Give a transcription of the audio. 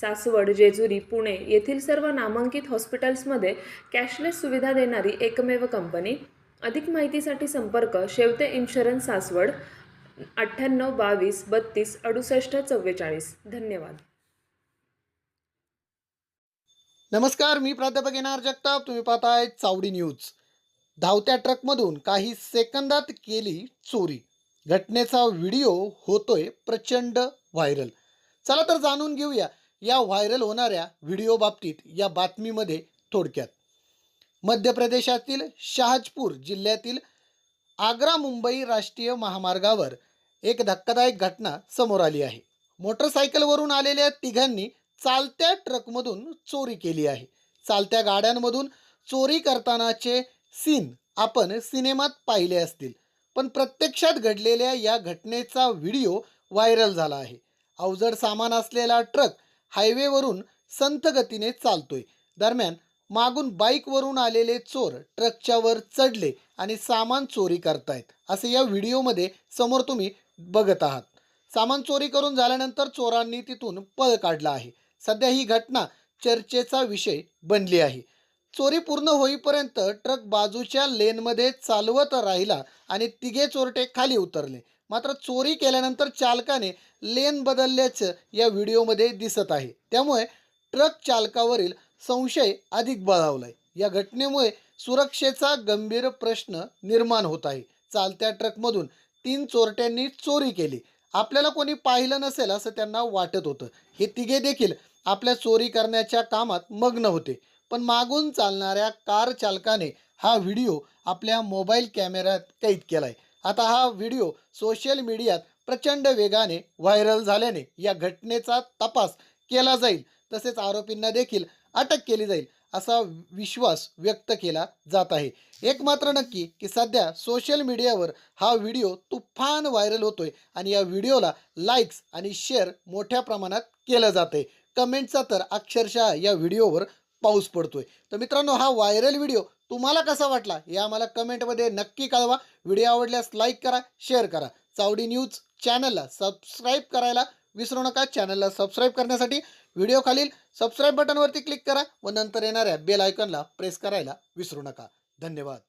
सासवड जेजुरी पुणे येथील सर्व नामांकित हॉस्पिटल्समध्ये कॅशलेस सुविधा देणारी एकमेव कंपनी. अधिक माहितीसाठी संपर्क शेवते इन्शुरन्स सासवड अठ्ठ्याण्णव बावीस बत्तीस अडुसष्ट चव्वेचाळीस. धन्यवाद. नमस्कार मी प्राध्यापक येणार जगताप. तुम्ही पाहताय चावडी न्यूज. धावत्या ट्रकमधून काही सेकंदात केली चोरी. घटनेचा व्हिडिओ होतोय प्रचंड व्हायरल. चला तर जाणून घेऊया. या व्हायरल होणाऱ्या व्हिडिओ बाबतीत या बातमीमध्ये थोडक्यात. मध्य प्रदेशातील शहाजपूर जिल्ह्यातील आग्रा मुंबई राष्ट्रीय महामार्गावर एक धक्कादायक घटना समोर आली आहे. मोटरसायकलवरून आलेल्या तिघांनी चालत्या ट्रकमधून चोरी केली आहे. चालत्या गाड्यांमधून चोरी करतानाचे सीन आपण सिनेमात पाहिले असतील पण प्रत्यक्षात घडलेल्या या घटनेचा व्हिडिओ व्हायरल झाला आहे. अवजड सामान असलेला ट्रक हायवेवरून संथ गतीने चालतोय. दरम्यान मागून बाईकवरून आलेले चोर ट्रकच्या वर चढले आणि सामान चोरी करतायत असे या व्हिडिओमध्ये समोर तुम्ही बघत आहात. सामान चोरी करून झाल्यानंतर चोरांनी तिथून पळ काढला आहे. सध्या ही घटना चर्चेचा विषय बनली आहे. चोरी पूर्ण होईपर्यंत ट्रक बाजूच्या लेनमध्ये चालवत राहिला आणि तिघे चोरटे खाली उतरले. मात्र चोरी केल्यानंतर चालकाने लेन बदलल्याचं या व्हिडिओमध्ये दिसत आहे. त्यामुळे ट्रक चालकावरील संशय अधिक बळावलाय. या घटनेमुळे सुरक्षेचा गंभीर प्रश्न निर्माण होत आहे. चालत्या ट्रकमधून तीन चोरट्यांनी चोरी केली. आपल्याला कोणी पाहिलं नसेल असं त्यांना वाटत होतं. हे तिघे देखील आपल्या चोरी करण्याच्या कामात मग्न होते. पण मागून चालणाऱ्या कार चालकाने हा व्हिडिओ आपल्या मोबाईल कॅमेऱ्यात कैद केला आहे आता हा व्हिडिओ सोशल मीडियात प्रचंड वेगाने व्हायरल झाल्याने या घटनेचा तपास केला जाईल. तसेच आरोपींना देखील अटक केली जाईल असा विश्वास व्यक्त केला जात आहे. एक मात्र नक्की की सध्या सोशल मीडियावर हा व्हिडिओ तुफान व्हायरल होतोय आणि या व्हिडिओला लाईक्स आणि शेअर मोठ्या प्रमाणात केलं जात आहे कमेंटचा तर अक्षरशः या व्हिडिओवर पाऊस पडतोय. तर मित्रांनो हा व्हायरल व्हिडिओ तुम्हाला कसा वाटला हे आम्हाला कमेंटमध्ये नक्की कळवा. व्हिडिओ आवडल्यास लाईक करा शेअर करा. चावडी न्यूज चॅनलला सबस्क्राईब करायला विसरू नका. चॅनलला सबस्क्राईब करण्यासाठी व्हिडिओ खालील सबस्क्राईब बटनवरती क्लिक करा व नंतर येणाऱ्या बेल आयकॉनला प्रेस करायला विसरू नका. धन्यवाद.